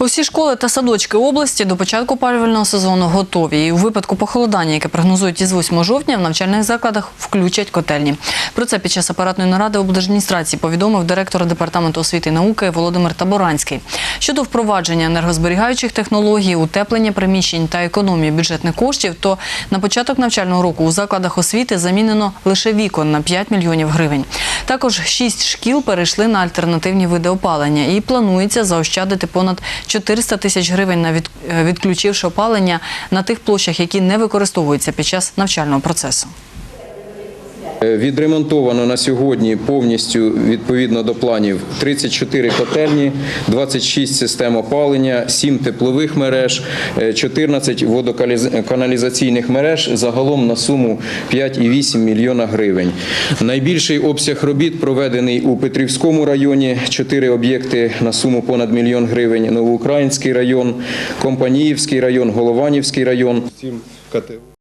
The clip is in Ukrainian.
Усі школи та садочки області до початку опалювального сезону готові. І у випадку похолодання, яке прогнозують із 8 жовтня, в навчальних закладах включать котельні. Про це під час апаратної наради облдержадміністрації повідомив директор департаменту освіти і науки Володимир Таборанський. Щодо впровадження енергозберігаючих технологій, утеплення приміщень та економії бюджетних коштів, то на початок навчального року у закладах освіти замінено лише вікон на 5 мільйонів гривень. Також шість шкіл перейшли на альтернативні види опалення і планується заощадити понад 400 тисяч гривень на е, відключивши опалення на тих площах, які не використовуються під час навчального процесу. Е, Відремонтовано на сьогодні повністю відповідно до планів 34 котельні, 26 систем опалення, 7 теплових мереж, е, 14 водоканалізаційних мереж загалом на суму 5,8 мільйона гривень. Найбільший обсяг робіт проведений у Петрівському районі, 4 об'єкти на суму понад мільйон гривень, Новоукраїнський район, Компаніївський район, Голованівський район.